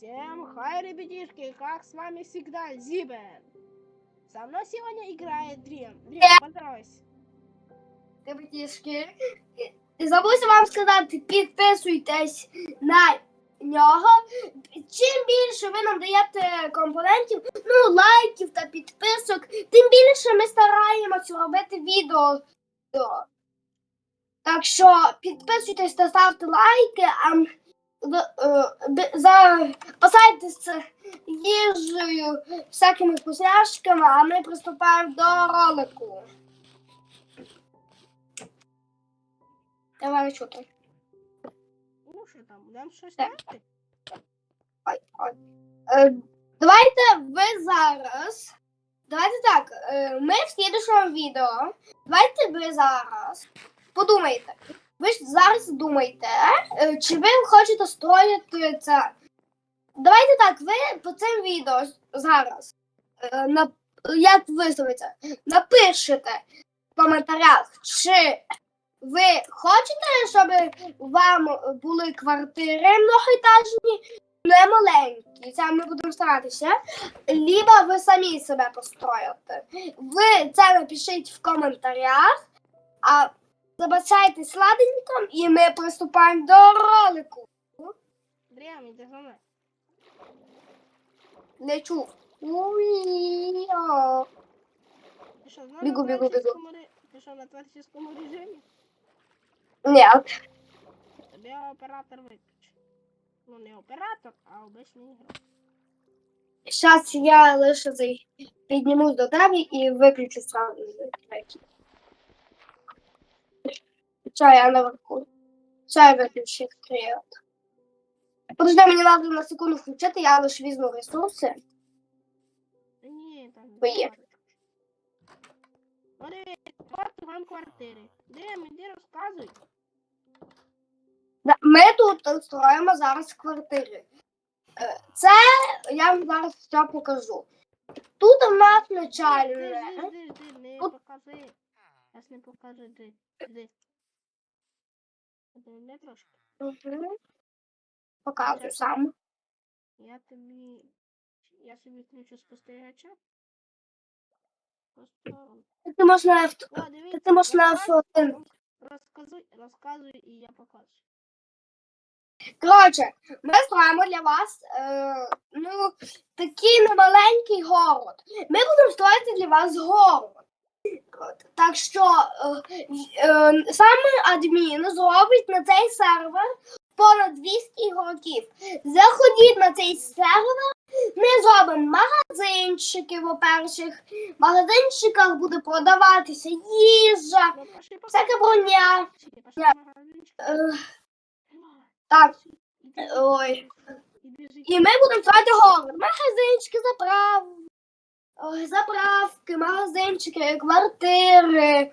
Всем хай, ребятишки, как с вами всегда Зибен. Со мной сегодня играет Дрем. Дрем, поздоровайся. Ребятішки, забуся вам сказати, підписуйтесь на нього. Чим більше ви нам даєте компонентів, ну, лайків та підписок, тим більше ми стараємося робити відео. Так що підписуйтесь та ставте лайки, а е, запасайтеся їжею, всякими вкусняшками, а ми приступаємо до ролику. Давай чути. Ну що там, будемо щось робити? Ой, ой. Е, давайте ви зараз. Давайте так. Е, ми в слідчому відео. Давайте ви зараз подумайте. Ви ж зараз думаєте, е, чи ви хочете строїти це. Давайте так, ви по цим відео зараз. Е, як висловиться, напишете в коментарях, чи ви хочете, щоб вам були квартири многоетажні, не маленькі, це ми будемо старатися. Либо ви самі себе построїте. Ви це напишіть в коментарях, а забачайте сладенько, і ми приступаємо до ролику. Іди за мною. Лечу. Уй-о. Ти що, знову Бігу, на бігу, бігу. ре- Ти що, на творческому режимі? Ні, Тобі оператор виключить. Ну, не оператор, а обичний ігрок. зараз я лише зай- піднімусь до тебе і виключу сразу треки. Чай, я наверху. Чай виключив кріот. Подожди, мені треба на секунду включити, я лише візьму ресурси. Ні, там. Не Ну, от вам квартири. Дрем, іди розказуй. Да, Ми тут строїмо зараз квартири. Е, Це я вам зараз все покажу. Тут у нас начальне. жди, жди, жди, не От. покажи. Зараз не покажи, жди, Подивись трошки. Угу. Показую сам. Я тобі. Я собі включу спостерігача. Просто. Ти можна в ти можеш на розказуй. Розказуй, і я покажу. Коротше, ми строїмо для вас е, ну, такий немаленький город. Ми будемо строїти для вас город. Так що е, е, саме адмін зробить на цей сервер понад 200 ігроків. Заходіть на цей сервер, ми зробимо магазинчики, по-перше. В магазинчиках буде продаватися їжа, всяка броня. Е, так, ой. І ми будемо строїти город. Магазинчики, заправ... заправки, магазинчики, квартири.